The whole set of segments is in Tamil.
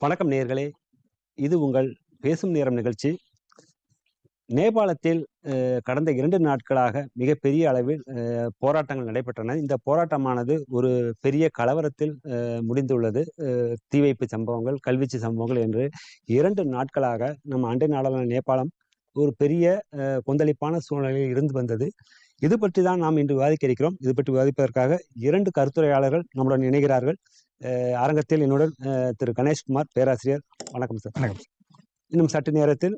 வணக்கம் நேயர்களே. இது உங்கள் பேசும் நேரம் நிகழ்ச்சி. நேபாளத்தில் கடந்த இரண்டு நாட்களாக மிகப்பெரிய அளவில் போராட்டங்கள் நடைபெற்றன. இந்த போராட்டமானது ஒரு பெரிய கலவரத்தில் அஹ், முடிந்துள்ளது. தீ வைப்பு சம்பவங்கள் கல்வீச்சு சம்பவங்கள் என்று இரண்டு நாட்களாக நம்ம அண்டை நாடான நேபாளம் ஒரு பெரிய கொந்தளிப்பான சூழ்நிலையில் இருந்து வந்தது. இது பற்றி தான் நாம் இன்று விவாதிக்க இருக்கிறோம். இது பற்றி விவாதிப்பதற்காக இரண்டு கருத்துரையாளர்கள் நம்முடன் இணைகிறார்கள். அரங்கத்தில் என்னுடன் திரு. கணேஷ்குமார் பேராசிரியர். வணக்கம் சார். வணக்கம். இன்னும் சற்று நேரத்தில்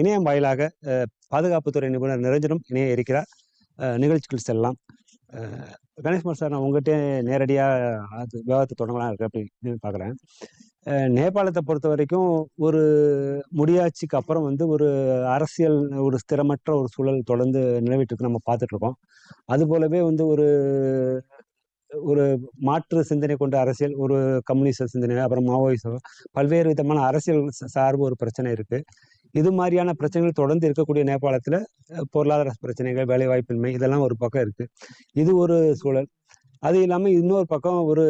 இணையம் வாயிலாக பாதுகாப்புத்துறை நிபுணர் நிரஞ்சனும் இணைய இருக்கிறார். அஹ், நிகழ்ச்சிக்குள் செல்லலாம். கணேஷ்குமார் சார் நான் உங்கள்கிட்ட நேரடியாக அது விவாதத்தை தொடங்கலாம் இருக்கு அப்படின்னு பார்க்குறேன். நேபாளத்தை பொறுத்த வரைக்கும் ஒரு முடியாட்சிக்கு அப்புறம் வந்து ஒரு அரசியல் ஒரு ஸ்திரமற்ற ஒரு சூழல் தொடர்ந்து நிலவிட்டு இருக்கு. நம்ம பார்த்துட்டு இருக்கோம். அது போலவே வந்து ஒரு ஒரு மாற்று சிந்தனை கொண்ட அரசியல் ஒரு கம்யூனிஸ்ட் சிந்தனை அப்புறம் மாவோயிசம் பல்வேறு விதமான அரசியல் சார்பு ஒரு பிரச்சனை இருக்கு. இது மாதிரியான பிரச்சனைகள் தொடர்ந்து இருக்கக்கூடிய நேபாளத்தில் பொருளாதார பிரச்சனைகள் வேலைவாய்ப்பின்மை இதெல்லாம் ஒரு பக்கம் இருக்கு. இது ஒரு சூழல். அது இல்லாமல் இன்னொரு பக்கம் ஒரு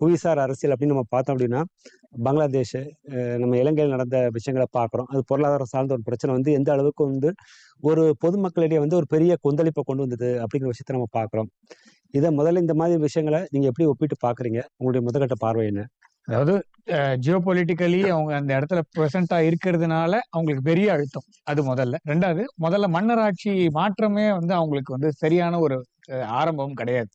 புவிசார் அரசியல் அப்படின்னு நம்ம பார்த்தோம் அப்படின்னா பங்களாதேஷ் நம்ம இலங்கையில் நடந்த விஷயங்களை பார்க்குறோம். அது பொருளாதாரம் சார்ந்த ஒரு பிரச்சனை வந்து எந்த அளவுக்கு வந்து ஒரு பொதுமக்களிடையே வந்து ஒரு பெரிய கொந்தளிப்பை கொண்டு வந்தது அப்படிங்கிற விஷயத்த நம்ம பார்க்குறோம். இதை முதல்ல இந்த மாதிரி விஷயங்களை நீங்க எப்படி ஒப்பிட்டு பாக்குறீங்க? உங்களுடைய முதற்கட்ட பார்வை என்ன? அதாவது ஜியோ பொலிட்டிக்கலி அவங்க அந்த இடத்துல ப்ரெசண்டா இருக்கிறதுனால அவங்களுக்கு பெரிய அழுத்தம். அது முதல்ல. ரெண்டாவது முதல்ல மன்னராட்சி மாற்றமே வந்து அவங்களுக்கு வந்து சரியான ஒரு ஆரம்பம் கிடையாது.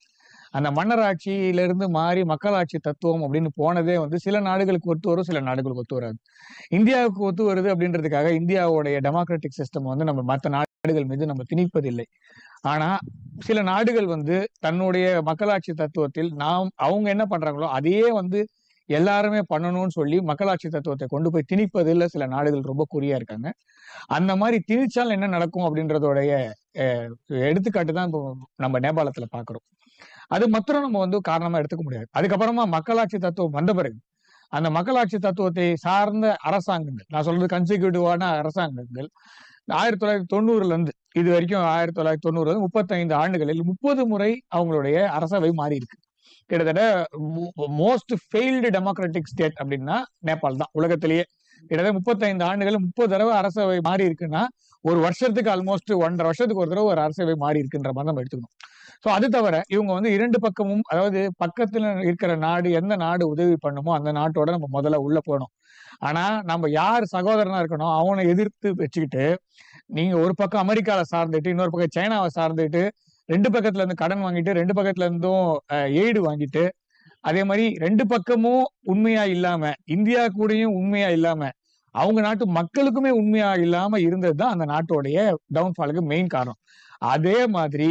அந்த மன்னராட்சியிலிருந்து மாறி மக்களாட்சி தத்துவம் அப்படின்னு போனதே வந்து சில நாடுகளுக்கு ஒத்து வரும் சில நாடுகளுக்கு ஒத்து வராது. இந்தியாவுக்கு ஒத்து வருது அப்படின்றதுக்காக இந்தியாவுடைய டெமோக்ராட்டிக் சிஸ்டம் வந்து நம்ம மற்ற நாடுகள் மீது நம்ம திணிப்பதில்லை. ஆனா சில நாடுகள் வந்து தன்னுடைய மக்களாட்சி தத்துவத்தில் நாம் அவங்க என்ன பண்றாங்களோ அதையே வந்து எல்லாருமே பண்ணணும்னு சொல்லி மக்களாட்சி தத்துவத்தை கொண்டு போய் திணிப்பதில் சில நாடுகள் ரொம்ப குறியா இருக்காங்க. அந்த மாதிரி திணிச்சால் என்ன நடக்கும் அப்படின்றதோடைய எடுத்துக்காட்டு தான் இப்போ நம்ம நேபாளத்துல பாக்குறோம். அது மாத்திரம் நம்ம வந்து காரணமா எடுத்துக்க முடியாது. அதுக்கப்புறமா மக்களாட்சி தத்துவம் வந்த பிறகு அந்த மக்களாட்சி தத்துவத்தை சார்ந்த அரசாங்கங்கள் நான் சொல்றது கன்சிக்யூட்டிவான அரசாங்கங்கள் ஆயிரத்தி தொள்ளாயிரத்தி தொண்ணூறுல இருந்து இது வரைக்கும் ஆயிரத்தி தொள்ளாயிரத்தி தொண்ணூறுல முப்பத்தைந்து ஆண்டுகளில் முப்பது முறை அவங்களுடைய அரசவை மாறி இருக்கு கிட்டத்தட்ட மோஸ்ட் ஃபெயில்டு டெமோக்ராட்டிக் ஸ்டேட் அப்படின்னா நேபாள் தான் உலகத்திலேயே. கிட்டத்தட்ட முப்பத்தைந்து ஆண்டுகள் முப்பது தடவை அரசவை மாறி இருக்குன்னா ஒரு வருஷத்துக்கு ஆல்மோஸ்ட் ஒன்றரை வருஷத்துக்கு ஒரு தடவை ஒரு அரசவை மாறி இருக்குன்ற மாதிரி நம்ம எடுத்துக்கணும். ஸோ அது தவிர இவங்க வந்து இரண்டு பக்கமும் அதாவது பக்கத்துல இருக்கிற நாடு எந்த நாடு உதவி பண்ணுமோ அந்த நாட்டோட நம்ம முதல்ல உள்ள போகணும். ஆனா நம்ம யார் சகோதரனா இருக்கணும் அவனை எதிர்த்து வச்சுக்கிட்டு நீங்க ஒரு பக்கம் அமெரிக்காவை சார்ந்துட்டு இன்னொரு பக்கம் சைனாவை சார்ந்துட்டு ரெண்டு பக்கத்துல இருந்து கடன் வாங்கிட்டு ரெண்டு பக்கத்துல இருந்தும் எய்டு வாங்கிட்டு அதே மாதிரி ரெண்டு பக்கமும் உண்மையா இல்லாம இந்தியா கூடயும் உண்மையா இல்லாம அவங்க நாட்டு மக்களுக்குமே உண்மையா இல்லாம இருந்தது தான் அந்த நாட்டோடைய டவுன்ஃபாலுக்கு மெயின் காரணம். அதே மாதிரி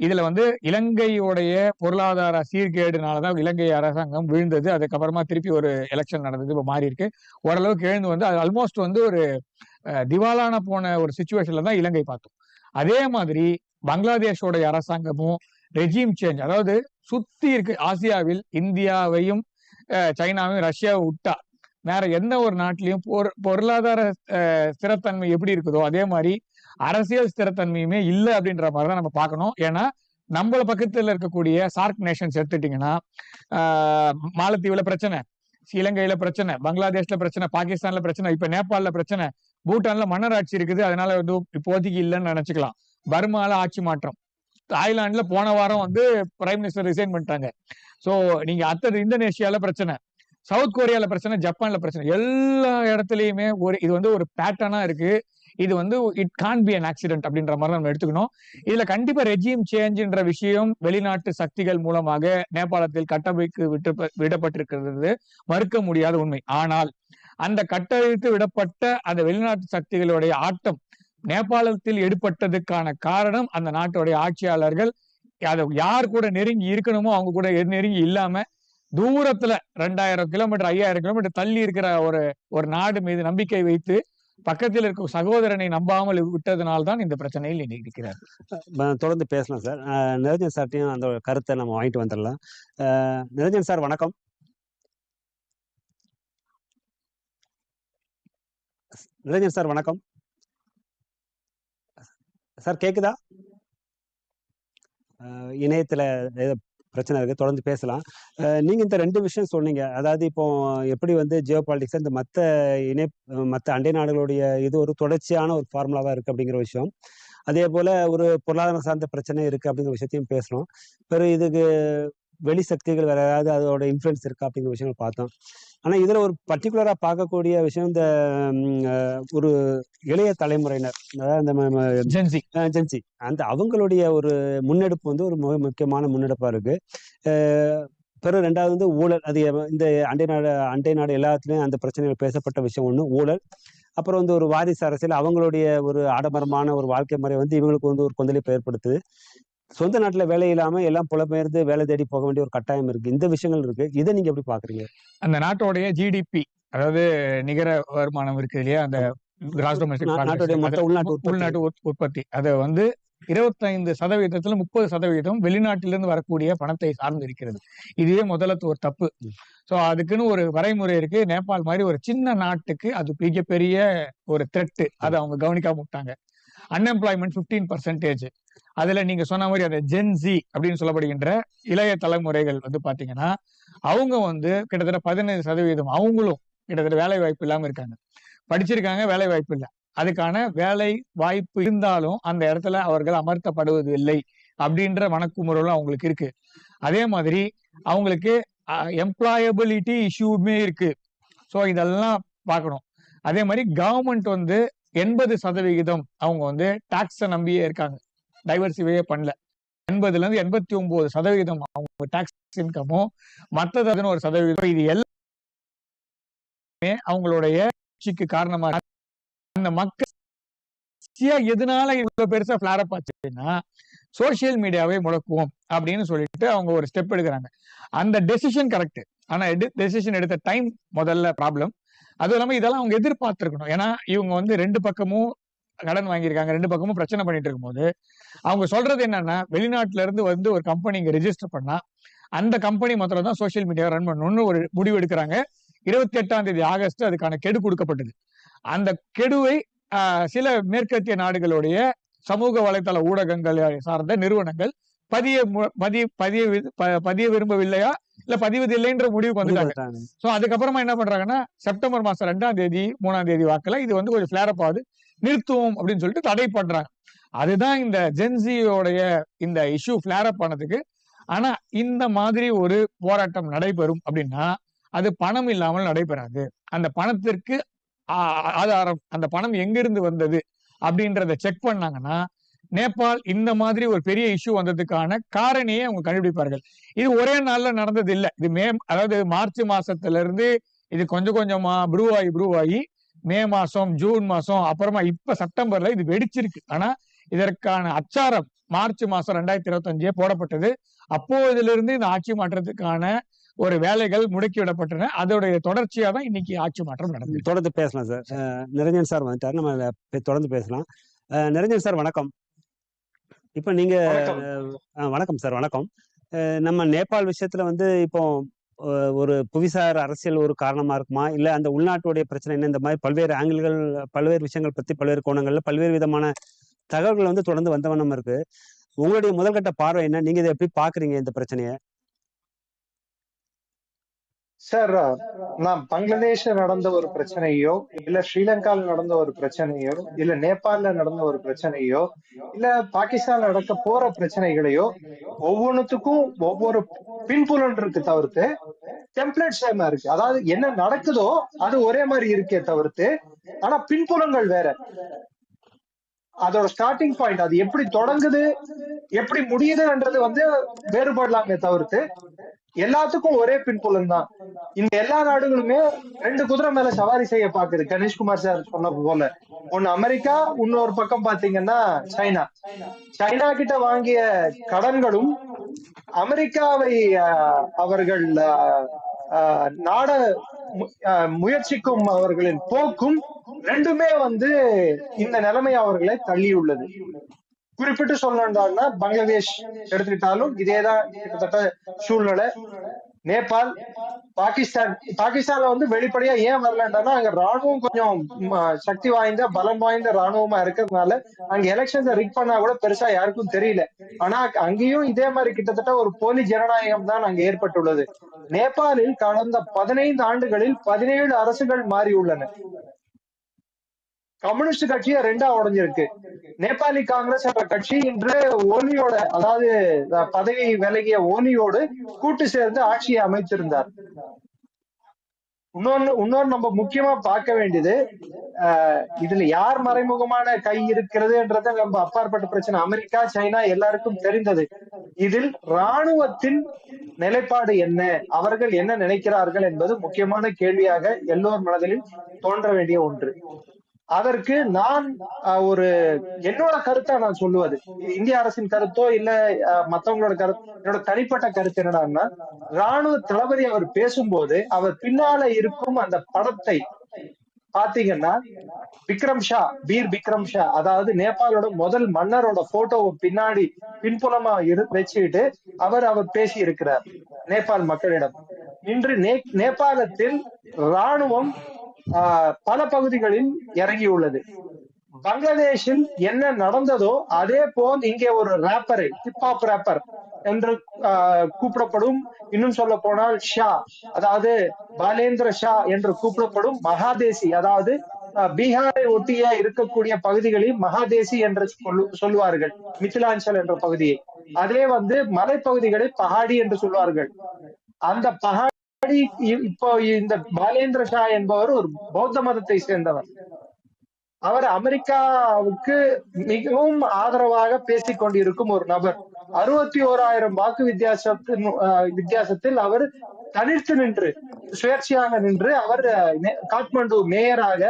இதுல வந்து இலங்கையுடைய பொருளாதார சீர்கேடுனாலதான் இலங்கை அரசாங்கம் விழுந்தது. அதுக்கப்புறமா திருப்பி ஒரு எலெக்ஷன் நடந்தது இப்ப மாறி இருக்கு ஓரளவுக்கு எழுந்து வந்து அது ஆல்மோஸ்ட் வந்து ஒரு திவாலான போன ஒரு சுச்சுவேஷன்ல தான் இலங்கை பார்த்தோம். அதே மாதிரி பங்களாதேஷோடைய அரசாங்கமும் ரெஜிம் சேஞ்ச் அதாவது சுத்தி இருக்கு ஆசியாவில் இந்தியாவையும் அஹ், சைனாவையும் ரஷ்யாவை விட்டா வேற எந்த ஒரு நாட்டிலையும் பொரு- பொருளாதார அஹ், ஸ்திரத்தன்மை எப்படி இருக்குதோ அதே மாதிரி அரசியல் ஸ்திரத்தன்மையுமே இல்லை அப்படின்ற மாதிரி தான் நம்ம பார்க்கணும். ஏன்னா நம்மள பக்கத்துல இருக்கக்கூடிய சார்க் நேஷன்ஸ் எடுத்துட்டீங்கன்னா மாலத்தீவுல பிரச்சனை இலங்கையில பிரச்சனை பங்களாதேஷ்ல பிரச்சனை பாகிஸ்தான்ல பிரச்சனை இப்ப நேபாளில பிரச்சனை பூட்டான்ல மன்னராட்சி இருக்குது அதனால வந்து இப்போதைக்கு இல்லைன்னு நினைச்சுக்கலாம். பர்மால ஆட்சி மாற்றம். தாய்லாந்துல போன வாரம் வந்து பிரைம் மினிஸ்டர் ரிசைன் பண்ணிட்டாங்க. சோ நீங்க அத்தது இந்தோனேஷியால பிரச்சனை சவுத் கொரியால பிரச்சனை ஜப்பான்ல பிரச்சனை எல்லா இடத்துலயுமே ஒரு இது வந்து ஒரு பேட்டர்னா இருக்கு. இது வந்து it can be an accident அப்படின்ற மாதிரி நம்ம எடுத்துக்கணும். இதுல கண்டிப்பா ரெஜிம் சேஞ்சுன்ற விஷயம் வெளிநாட்டு சக்திகள் மூலமாக நேபாளத்தில் கட்டமைக்கு விட்டு விடப்பட்டிருக்கிறது. மறுக்க முடியாத உண்மை. ஆனால் அந்த கட்டமைத்து விடப்பட்ட அந்த வெளிநாட்டு சக்திகளுடைய ஆட்டம் நேபாளத்தில் எடுப்பட்டதுக்கான காரணம் அந்த நாட்டுடைய ஆட்சியாளர்கள். அதை யார் கூட நெருங்கி இருக்கணுமோ அவங்க கூட நெருங்கி இல்லாம தூரத்துல ரெண்டாயிரம் கிலோமீட்டர் ஐயாயிரம் கிலோமீட்டர் தள்ளி இருக்கிற ஒரு ஒரு நாடு மீது நம்பிக்கை வைத்து பக்கத்தில் இருக்கும் சகோதரனை நம்பாமல் விட்டதனால் தான் இந்த பிரச்சனையில் இருக்கிறார் தொடர்ந்து பேசலாம் சார். நிரஞ்சன் சார்ட்டையும் அந்த கருத்தை நம்ம வாங்கிட்டு வந்துடலாம். அஹ், நிரஞ்சன் சார் வணக்கம். நிரஞ்சன் சார் வணக்கம். சார் கேக்குதா? அஹ், இணையத்துல ஏதோ பிரச்சனை இருக்குது தொடர்ந்து பேசலாம். நீங்கள் இந்த ரெண்டு விஷயம் சொன்னீங்க. அதாவது இப்போ எப்படி வந்து ஜியோ பாலிடிக்ஸ் இந்த மற்ற இணை மற்ற அண்டை நாடுகளுடைய இது ஒரு தொடர்ச்சியான ஒரு ஃபார்முலாவாக இருக்குது அப்படிங்கிற விஷயம். அதே போல ஒரு பொருளாதாரம் சார்ந்த பிரச்சனை இருக்குது அப்படிங்கிற விஷயத்தையும் பேசணும் பிறகு இதுக்கு வெளி சக்திகள் வேற ஏதாவது அதோட இன்ஃப்ளூயன்ஸ் இருக்கா அப்படிங்கிற விஷயங்கள் பார்த்தோம். ஆனா இதுல ஒரு பர்டிகுலரா பார்க்கக்கூடிய விஷயம் இந்த ஒரு இளைய தலைமுறையினர் அதாவது இந்த ஜென்சி ஏஜென்சி அந்த அவங்களுடைய ஒரு முன்னெடுப்பு வந்து ஒரு மிக முக்கியமான முன்னெடுப்பா இருக்கு. அஹ் பிறகு ரெண்டாவது வந்து ஊழல் அது இந்த அண்டை நாடு அண்டை நாடு எல்லாத்துலயும் அந்த பிரச்சனைகள் பேசப்பட்ட விஷயம் ஒண்ணு ஊழல். அப்புறம் வந்து ஒரு வாரிசு அரசியல் அவங்களுடைய ஒரு ஆடம்பரமான ஒரு வாழ்க்கை முறை வந்து இவங்களுக்கு வந்து ஒரு கொந்தளிப்பை ஏற்படுத்துது. சொந்த நாட்டுல வேலை இல்லாம எல்லாம் புலம்பெயர்ந்து வேலை தேடி போக வேண்டிய ஒரு கட்டாயம் இருக்கு. இந்த விஷயங்கள் இருக்கு. இதை நீங்க எப்படி பாக்குறீங்க? அந்த நாட்டோடைய ஜிடிபி அதாவது நிகர வருமானம் இருக்கு இல்லையா? அந்த கிராஸ் டொமஸ்டிக் நா- நாட்டுடைய மொத்த உள்நாட்டு உற்பத்தி. உள்நாட்டு உற்- உற்பத்தி. அதை வந்து இருபத்தைந்து சதவீதத்துல முப்பது சதவீதம் வெளிநாட்டிலிருந்து வரக்கூடிய பணத்தை சார்ந்து இருக்கிறது. இதுவே முதல்ல ஒரு தப்பு. சோ அதுக்குன்னு ஒரு வரைமுறை இருக்கு. நேபாள் மாதிரி ஒரு சின்ன நாட்டுக்கு அது மிகப்பெரிய ஒரு த்ரெட்டு அதை அவங்க கவனிக்காம விட்டாங்க. அன்எம்ப்ளாய்மெண்ட் 15% பர்சன்டேஜ் அதுல நீங்க சொன்ன மாதிரி அந்த ஜென்சி அப்படின்னு சொல்லப்படுகின்ற இளைய தலைமுறைகள் வந்து பாத்தீங்கன்னா அவங்க வந்து கிட்டத்தட்ட பதினைந்து சதவீதம் அவங்களும் கிட்டத்தட்ட வேலை வாய்ப்பு இல்லாம இருக்காங்க. படிச்சிருக்காங்க வேலை வாய்ப்பு இல்லை. அதுக்கான வேலை வாய்ப்பு இருந்தாலும் அந்த இடத்துல அவர்கள் அமர்த்தப்படுவது இல்லை அப்படின்ற மனக்குமுறலும் அவங்களுக்கு இருக்கு. அதே மாதிரி அவங்களுக்கு எம்ப்ளாயபிலிட்டி இஷ்யூமே இருக்கு. ஸோ இதெல்லாம் பார்க்கணும். அதே மாதிரி கவர்மெண்ட் வந்து எண்பது சதவிகிதம் அவங்க வந்து டாக்ஸை நம்பியே இருக்காங்க. டைவர்சிஃபையே பண்ணல. எண்பதுல இருந்து எண்பத்தி ஒன்பது சதவிகிதம் அவங்க டாக்ஸ் இன்கமும் மற்றது ஒரு சதவிகிதம். இது எல்லாமே அவங்களுடைய கட்சிக்கு காரணமா அந்த மக்கள் எதனால இவ்வளவு பெருசா பிளாரப் ஆச்சுன்னா சோசியல் மீடியாவை முடக்குவோம் அப்படின்னு சொல்லிட்டு அவங்க ஒரு ஸ்டெப் எடுக்கிறாங்க. அந்த டெசிஷன் கரெக்ட் ஆனா டெசிஷன் எடுத்த டைம் முதல்ல ப்ராப்ளம் அதுவும் இல்லாம இதெல்லாம் அவங்க எதிர்பார்த்திருக்கணும். ஏன்னா இவங்க வந்து ரெண்டு பக்கமும் கடன் வாங்கியிருக்காங்க ரெண்டு பக்கமும் பிரச்சனை பண்ணிட்டு இருக்கும்போது அவங்க சொல்றது என்னன்னா வெளிநாட்டுல இருந்து வந்து ஒரு கம்பெனி இங்க ரெஜிஸ்டர் பண்ணா அந்த கம்பெனி மாத்திரம் தான் சோசியல் மீடியா ரன் பண்ணணும்னு ஒரு முடிவு எடுக்கிறாங்க. இருபத்தி எட்டாம் தேதி ஆகஸ்ட் அதுக்கான கெடு கொடுக்கப்பட்டது. அந்த கெடுவை ஆஹ், சில மேற்கத்திய நாடுகளுடைய சமூக வலைதள ஊடகங்களை சார்ந்த நிறுவனங்கள் பதிய பதிய பதிய பதிய விரும்பவில்லையா? இல்ல பதிவதில்லைன்ற முடிவுக்கு வந்துட்டாங்க. சோ அதுக்கப்புறமா என்ன பண்றாங்கன்னா செப்டம்பர் மாசம் ரெண்டாம் தேதி மூணாம் தேதி வாக்குல இது வந்து கொஞ்சம் ஃபிளேரப் ஆகுது. நிறுத்துவோம் அப்படின்னு சொல்லிட்டு தடை பண்றாங்க. அதுதான் இந்த ஜென்சியோடைய இந்த இஷ்யூ ஃபிளேரப் ஆனதுக்கு. ஆனா இந்த மாதிரி ஒரு போராட்டம் நடைபெறும் அப்படின்னா அது பணம் இல்லாமல் நடைபெறாது. அந்த பணத்திற்கு ஆதாரம் அந்த பணம் எங்கிருந்து வந்தது அப்படின்றத செக் பண்ணாங்கன்னா நேபாள் இந்த மாதிரி ஒரு பெரிய இஷ்யூ வந்ததுக்கான காரணியை அவங்க கண்டுபிடிப்பார்கள். இது ஒரே நாள்ல நடந்தது இல்ல இது மே அதாவது மார்ச் மாசத்துல இருந்து இது கொஞ்சம் கொஞ்சமா ப்ரூவாகி ஆகி மே மாசம் ஜூன் மாசம் அப்புறமா இப்ப செப்டம்பர்ல இது வெடிச்சிருக்கு. ஆனா இதற்கான அச்சாரம் மார்ச் மாசம் ரெண்டாயிரத்தி இருபத்தஞ்சே போடப்பட்டது. அப்போதிலிருந்து இருந்து இந்த ஆட்சி மாற்றத்துக்கான ஒரு வேலைகள் முடுக்கி விடப்பட்டன. அதோடைய தொடர்ச்சியா தான் இன்னைக்கு ஆட்சி மாற்றம் நடந்தது. தொடர்ந்து பேசலாம் சார். அஹ் நிரஞ்சன் சார் வந்துட்டார். நம்ம தொடர்ந்து பேசலாம். அஹ் நிரஞ்சன் சார் வணக்கம். இப்போ நீங்க வணக்கம். சார் வணக்கம். நம்ம நேபாள் விஷயத்துல வந்து இப்போ ஒரு புவிசார் அரசியல் ஒரு காரணமா இருக்குமா? இல்ல அந்த உள்நாட்டுடைய பிரச்சனை என்ன? இந்த மாதிரி பல்வேறு ஆங்கிள்கள் பல்வேறு விஷயங்கள் பத்தி பல்வேறு கோணங்கள்ல பல்வேறு விதமான தகவல்கள் வந்து தொடர்ந்து வந்த வண்ணம் இருக்கு. உங்களுடைய முதல்கட்ட பார்வை என்ன? நீங்க இதை எப்படி பாக்குறீங்க இந்த பிரச்சனையை? சார் uh, நான் பங்களாதேஷ்ல நடந்த ஒரு பிரச்சனையோ இல்ல ஸ்ரீலங்கால நடந்த ஒரு பிரச்சனையோ இல்ல நேபாள்ல நடந்த ஒரு பிரச்சனையோ இல்ல பாகிஸ்தான்ல நடக்க போற பிரச்சனைகளையோ ஒவ்வொன்றுத்துக்கும் ஒவ்வொரு பின்புலன் இருக்கு தவிர்த்து டெம்ப்ளேட் சேமா இருக்கு. அதாவது என்ன நடக்குதோ அது ஒரே மாதிரி இருக்கே தவிர்த்து ஆனா பின்புலங்கள் வேற. அதோட ஸ்டார்டிங் பாயிண்ட் அது எப்படி தொடங்குது எப்படி முடியுதுன்றது வந்து வேறுபடலாமே தவிர்த்து எல்லாத்துக்கும் ஒரே பின்புலம் தான் இந்த எல்லா நாடுகளுமே ரெண்டு குதிரை மேல சவாரி செய்ய பாக்குது கணேஷ்குமார் சார் சொன்ன போல. ஒன்னு அமெரிக்கா இன்னொரு பக்கம் பாத்தீங்கன்னா சைனா. சைனா கிட்ட வாங்கிய கடன்களும் அமெரிக்காவை அவர்கள் ஆஹ், நாட ஆஹ், முயற்சிக்கும் அவர்களின் போக்கும் ரெண்டுமே வந்து இந்த நிலைமை அவர்களை தள்ளியுள்ளது. குறிப்பிட்டு சொல்லணும்னா பங்களாதேஷ் எடுத்துக்கிட்டாலும் இதேதான் கிட்டத்தட்ட சூழ்நிலை. நேபாள் பாகிஸ்தான். பாகிஸ்தான்ல வந்து வெளிப்படையா ஏன் வரலன்றா அங்க ராணுவம் கொஞ்சம் சக்தி வாய்ந்த பலம் வாய்ந்த ராணுவமா இருக்கிறதுனால அங்க எலெக்ஷன்ஸ் ரிக் பண்ணா கூட பெருசா யாருக்கும் தெரியல. ஆனா அங்கேயும் இதே மாதிரி கிட்டத்தட்ட ஒரு போலி ஜனநாயகம் தான் அங்க ஏற்பட்டுள்ளது. நேபாளில் கடந்த பதினைந்து ஆண்டுகளில் பதினேழு அரசுகள் மாறியுள்ளன. கம்யூனிஸ்ட் கட்சியை ரெண்டா உடைஞ்சிருக்கு. நேபாளி காங்கிரஸ் என்ற கட்சி இன்று ஓனியோட அதாவது பதவி விலகிய ஓனியோடு கூட்டு சேர்ந்து ஆட்சியை அமைத்திருந்தார். இன்னொன்னு இன்னொன்னு நம்ம முக்கியமா பார்க்க வேண்டியது ஆஹ் இதுல யார் மறைமுகமான கை இருக்கிறதுன்றத நம்ம அப்பாற்பட்ட பிரச்சனை. அமெரிக்கா சைனா எல்லாருக்கும் தெரிந்தது. இதில் ராணுவத்தின் நிலைப்பாடு என்ன? அவர்கள் என்ன நினைக்கிறார்கள் என்பது முக்கியமான கேள்வியாக எல்லோர் மனதிலும் தோன்ற வேண்டிய ஒன்று. அதற்கு நான் ஒரு என்னோட கருத்தா நான் சொல்லுவது. இந்திய அரசின் கருத்தோ இல்ல மத்தவங்களோட கருத்து என்னோட தனிப்பட்ட கருத்து என்னடான்னா ராணுவ தளபதி அவர் பேசும்போது அவர் பின்னால இருக்கும் அந்த படத்தை பாத்தீங்கன்னா விக்ரம் ஷா பீர் விக்ரம் ஷா அதாவது நேபாளோட முதல் மன்னரோட போட்டோவை பின்னாடி பின்புலமா இரு வச்சுக்கிட்டு அவர் அவர் பேசி இருக்கிறார் நேபாள் மக்களிடம். இன்று நே நேபாளத்தில் ராணுவம் பல பகுதிகளில் இறங்கியுள்ளது பங்களாதேஷில் என்ன நடந்ததோ அதே போல் இங்கே ஒரு ரேப்பரை ஹிப்ஹாப் ரேப்பர் என்று கூப்பிடப்படும். இன்னும் சொல்ல போனால் ஷா அதாவது பாலேந்திர ஷா என்று கூப்பிடப்படும் மகாதேசி அதாவது பீகாரை ஒட்டிய இருக்கக்கூடிய பகுதிகளில் மகாதேசி என்று சொல்லுவார்கள். மித்திலாஞ்சல் என்ற பகுதியை. அதே வந்து மலைப்பகுதிகளை பஹாடி என்று சொல்வார்கள். அந்த பஹாடி முன்னாடி இப்போ இந்த பாலேந்திர ஷா என்பவர் ஒரு பௌத்த மதத்தை சேர்ந்தவர். அவர் அமெரிக்காவுக்கு மிகவும் ஆதரவாக பேசிக் கொண்டிருக்கும் ஒரு நபர். அறுபத்தி ஓராயிரம் வாக்கு வித்தியாசத்தின் வித்தியாசத்தில் அவர் தனித்து நின்று சுயேட்சையாக நின்று அவர் காட்மாண்டு மேயராக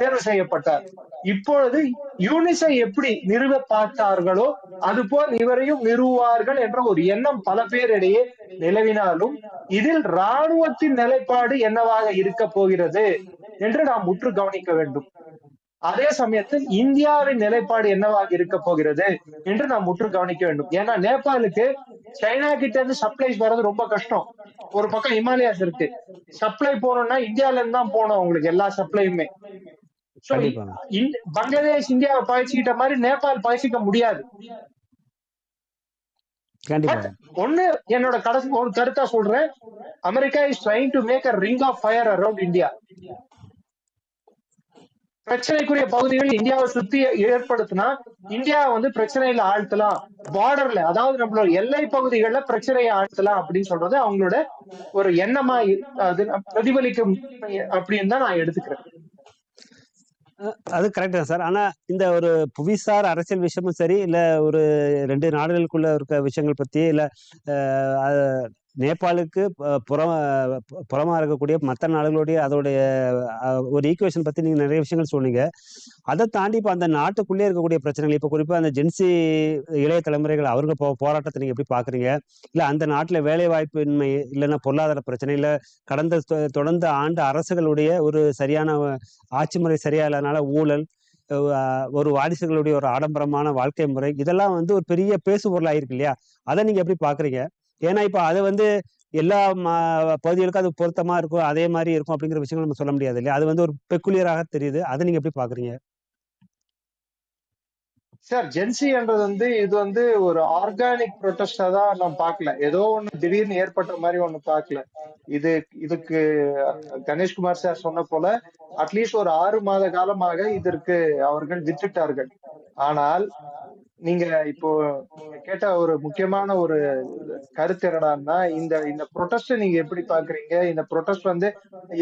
தேர்வு செய்யப்பட்டார். இப்பொழுது யூனிஸை எப்படி நிறுவ பார்த்தார்களோ அதுபோல் இவரையும் நிறுவார்கள் என்ற ஒரு எண்ணம் பல பேரிடையே நிலவினாலும் இதில் ராணுவத்தின் நிலைப்பாடு என்னவாக இருக்க போகிறது என்று நாம் உற்று கவனிக்க வேண்டும். அதே சமயத்தில் இந்தியாவின் நிலைப்பாடு என்னவாக இருக்க போகிறது என்று நாம் முற்று கவனிக்க வேண்டும். ஏன்னா நேபாளுக்கு சைனா கிட்ட இருந்து சப்ளைஸ் வர்றது ரொம்ப கஷ்டம். ஒரு பக்கம் ஹிமாலயாஸ் இருக்கு. சப்ளை போனோம்னா இந்தியால இருந்து தான் போனோம் உங்களுக்கு எல்லா சப்ளையுமே. பங்களாதேஷ் இந்தியாவை பயிற்சிக்கிட்ட மாதிரி நேபாள் பயிற்சிக்க முடியாது. ஒண்ணு என்னோட கடைசி ஒரு கருத்தா சொல்றேன். America is trying to make a ring of fire around India பிரச்சனைக்குரிய பகுதிகள் இந்தியாவை சுத்தி ஏற்படுத்தினா இந்தியா வந்து பிரச்சனையில ஆழ்த்தலாம். பார்டர்ல அதாவது நம்மளோட எல்லை பகுதிகளில் பிரச்சனையை ஆழ்த்தலாம் அப்படின்னு சொல்றது அவங்களோட ஒரு எண்ணமா அது பிரதிபலிக்கும் அப்படின்னு தான் நான் எடுத்துக்கிறேன். அது கரெக்ட் தான் சார் ஆனா இந்த ஒரு புவிசார் அரசியல் விஷயமும் சரி இல்ல ஒரு ரெண்டு நாடுகளுக்குள்ள இருக்க விஷயங்கள் பத்தி இல்ல நேபாளுக்கு புற புறம் புறமா இருக்கக்கூடிய மற்ற நாடுகளுடைய அதோடைய ஒரு ஈக்குவேஷன் பத்தி நீங்க நிறைய விஷயங்கள் சொன்னீங்க. அதை தாண்டி இப்போ அந்த நாட்டுக்குள்ளே இருக்கக்கூடிய பிரச்சனைகள் இப்போ குறிப்பா அந்த ஜென்சி இளைய தலைமுறைகள் அவர்கள் போ போராட்டத்தை நீங்க எப்படி பாக்குறீங்க? இல்ல அந்த நாட்டுல வேலைவாய்ப்பின்மை இல்லைன்னா பொருளாதார பிரச்சனை இல்ல கடந்த தொ- தொடர்ந்த ஆண்டு அரசுகளுடைய ஒரு சரியான ஆட்சி முறை சரியா இல்லாதனால ஊழல் ஒரு வாரிசுகளுடைய ஒரு ஆடம்பரமான வாழ்க்கை முறை இதெல்லாம் வந்து ஒரு பெரிய பேசு பொருளாயிருக்கு இல்லையா? அதை நீங்க எப்படி பாக்குறீங்க? ஏன்னா இப்ப அது வந்து எல்லா பகுதிகளுக்கும் அது பொருத்தமா இருக்கும் அதே மாதிரி இருக்கும் அப்படிங்கிற விஷயங்கள் நம்ம சொல்ல முடியாது இல்லையா? அது வந்து ஒரு பெக்குலியராக தெரியுது. அதை நீங்க எப்படி பாக்குறீங்க? சார் ஜென்சி என்றது வந்து இது வந்து ஒரு ஆர்கானிக் ப்ரொட்டஸ்டா தான் நான் பார்க்கல ஏதோ ஒண்ணு திடீர்னு ஏற்பட்ட மாதிரி ஒண்ணு பார்க்கல இது இதுக்கு கணேஷ்குமார் சார் சொன்ன போல அட்லீஸ்ட் ஒரு ஆறு மாத காலமாக இதற்கு அவர்கள் வித்துட்டார்கள். ஆனால் நீங்க இப்போ கேட்ட ஒரு முக்கியமான ஒரு கருத்து என்னடான்னா இந்த இந்த ப்ரொட்டஸ்ட் நீங்க எப்படி பாக்குறீங்க? இந்த ப்ரொட்டஸ்ட் வந்து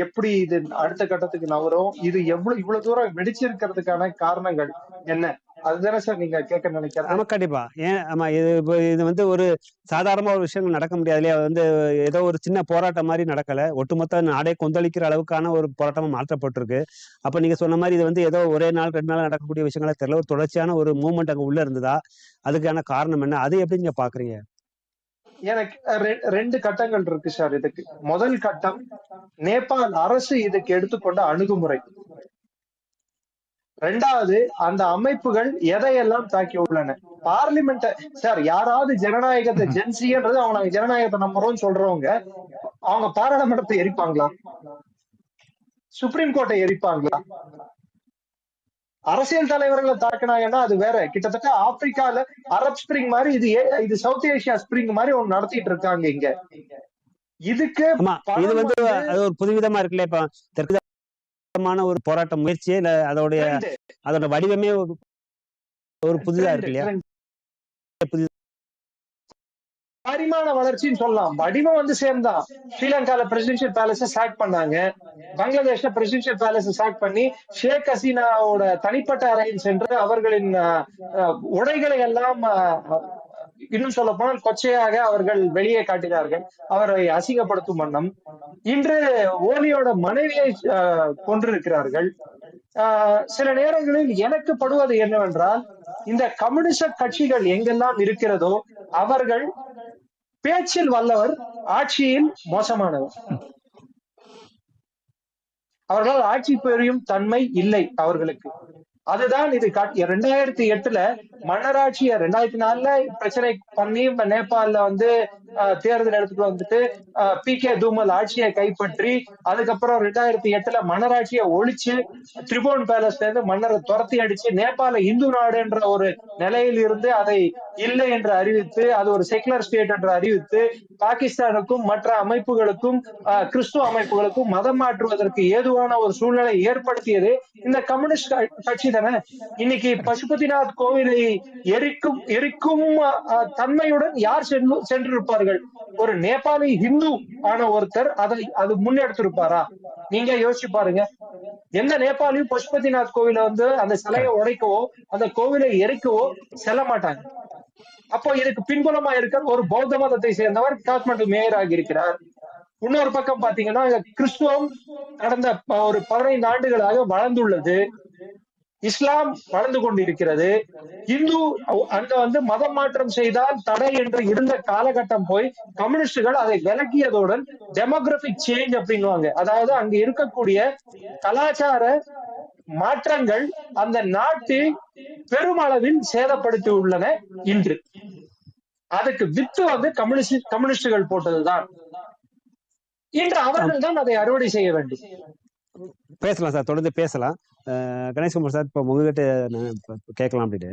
எப்படி இது அடுத்த கட்டத்துக்கு நவரும் இது எவ்வளவு இவ்வளவு தூரம் வெடிச்சிருக்கிறதுக்கான காரணங்கள் என்ன? அதுதானே சார் நீங்க கேட்க நினைக்கிறேன் ஆமா கண்டிப்பா. ஏன் ஆமா இது இது வந்து ஒரு சாதாரண ஒரு விஷயங்கள் நடக்க முடியாது இல்லையா? வந்து ஏதோ ஒரு சின்ன போராட்டம் மாதிரி நடக்கல. ஒட்டுமொத்த நாடே கொந்தளிக்கிற அளவுக்கான ஒரு போராட்டமா மாற்றப்பட்டிருக்கு. அப்ப நீங்க சொன்ன மாதிரி இது வந்து ஏதோ ஒரே நாள் ரெண்டு நாள் நடக்கக்கூடிய விஷயங்களா தெரியல. ஒரு தொடர்ச்சியான ஒரு மூவ்மெண்ட் அங்க உள்ள இருந்ததா? அதுக்கான காரணம் என்ன? அது எப்படி நீங்க பாக்குறீங்க? எனக்கு ரெண்டு கட்டங்கள் இருக்கு சார் இதுக்கு. முதல் கட்டம் நேபாள் அரசு இதுக்கு எடுத்துக்கொண்ட அணுகுமுறை. ரெண்டாவது அந்த அமைப்புகள் எதையெல்லாம் தாக்கி உள்ளன? பார்லிமெண்ட் சார் யாராவது ஜனநாயகத்தை ஜென்சின்றது அவங்க நாங்க ஜனநாயகத்தை நம்புறோம்னு சொல்றவங்க அவங்க பாராளுமன்றத்தை எரிப்பாங்களா? சுப்ரீம் கோர்ட்டை எரிப்பாங்களா? அரசியல் தலைவர்களை தாக்குனாங்கன்னா அது வேற. கிட்டத்தட்ட ஆப்பிரிக்கால அரப் ஸ்பிரிங் மாதிரி இது இது சவுத் ஏசியா ஸ்பிரிங் மாதிரி ஒண்ணு நடத்திட்டு இருக்காங்க இங்க. இதுக்கு இது வந்து அது ஒரு புதுவிதமா இருக்குல்ல இப்ப? தெற்குமான ஒரு போராட்ட முயற்சியே இல்ல அதோடைய அதோட வடிவமே ஒரு- புதிதா இருக்கு இல்லையா. புதிது. பரிமாண வளர்ச்சின்னு சொல்லலாம் வடிவம் வந்து சேம் தான் ஸ்ரீலங்கால பிரசிடென்சியல் பேலஸ் சாக் பண்ணாங்க பங்களாதேஷ்ல பிரசிடென்சியல் பேலஸ் சாக் பண்ணி ஷேக் ஹசீனாவோட தனிப்பட்ட அறையில் சென்று அவர்களின் உடைகளை எல்லாம் இன்னும் சொல்ல போனால் கொச்சையாக அவர்கள் வெளியே காட்டினார்கள். அவரை அசிங்கப்படுத்தும் வண்ணம். இன்று ஓலியோட மனைவியை அஹ், கொன்றிருக்கிறார்கள். ஆஹ் சில நேரங்களில் எனக்கு படுவது என்னவென்றால் இந்த கம்யூனிச கட்சிகள் எங்கெல்லாம் இருக்கிறதோ அவர்கள் பேச்சில் வல்லவர் ஆட்சியில் மோசமானவர். அவர்களால் ஆட்சி பெரியும் தன்மை இல்லை அவர்களுக்கு. அதுதான் இது ரெண்டாயிரத்தி எட்டுல மன்னராட்சிய ரெண்டாயிரத்தி நாலுல பிரச்சனை பண்ணி நேபாள்ல வந்து தேர்தல் எடுத்துட்டு வந்துட்டு பி. கே. தூமல் ஆட்சியை கைப்பற்றி அதுக்கப்புறம் ரெண்டாயிரத்தி எட்டுல மன்னராட்சியை ஒழிச்சு திரிபுவன் பேலஸ்ல இருந்து மன்னரை துரத்தி அடிச்சு நேபாள இந்து நாடு என்ற ஒரு நிலையில் இருந்து அதை இல்லை என்று அறிவித்து அது ஒரு செகுலர் ஸ்டேட் என்று அறிவித்து பாகிஸ்தானுக்கும் மற்ற அமைப்புகளுக்கும் கிறிஸ்துவ அமைப்புகளுக்கும் மதம் மாற்றுவதற்கு ஏதுவான ஒரு சூழ்நிலை ஏற்படுத்தியது. இந்த கம்யூனிஸ்ட் கட்சி தானே? இன்னைக்கு பசுபதிநாத் கோவிலை எரிக்கும் எரிக்கும் தன்மையுடன் யார் சென்று சென்றிருப்பார்? இருப்பார்கள் ஒரு நேபாளி ஹிந்து ஆன ஒருத்தர் அதை அது முன்னெடுத்திருப்பாரா நீங்க யோசிச்சு பாருங்க. எந்த நேபாளியும் பசுபதிநாத் கோவில வந்து அந்த சிலையை உடைக்கவோ அந்த கோவிலை எரிக்கவோ செல்ல மாட்டாங்க. அப்போ இதுக்கு பின்புலமா இருக்க ஒரு பௌத்த மதத்தை சேர்ந்தவர் காத்மண்டு மேயர் ஆகியிருக்கிறார். இன்னொரு பக்கம் பாத்தீங்கன்னா கிறிஸ்துவம் கடந்த ஒரு பதினைந்து ஆண்டுகளாக வளர்ந்துள்ளது. இஸ்லாம் வளர்ந்து கொண்டிருக்கிறது. இந்து அங்க வந்து மதம் மாற்றம் செய்தால் தடை என்று இருந்த காலகட்டம் போய் கம்யூனிஸ்டுகள் அதை விலக்கியதுடன் டெமோகிராபிக் சேஞ்ச் அப்படின்னுவாங்க. அதாவது அங்க இருக்கக்கூடிய கலாச்சார மாற்றங்கள் அந்த நாட்டை பெருமளவில் சேதப்படுத்தி உள்ளன இன்று. அதுக்கு வித்து வந்து கம்யூனிஸ்ட் கம்யூனிஸ்டுகள் போட்டதுதான். இன்று அவர்கள் தான் அதை அறுவடை செய்ய வேண்டும். பேசலாம் சார் தொடர்ந்து பேசலாம். கணேஷ்குமார் சார் இப்போ உங்ககிட்ட நான் கேட்கலாம் அப்படின்னு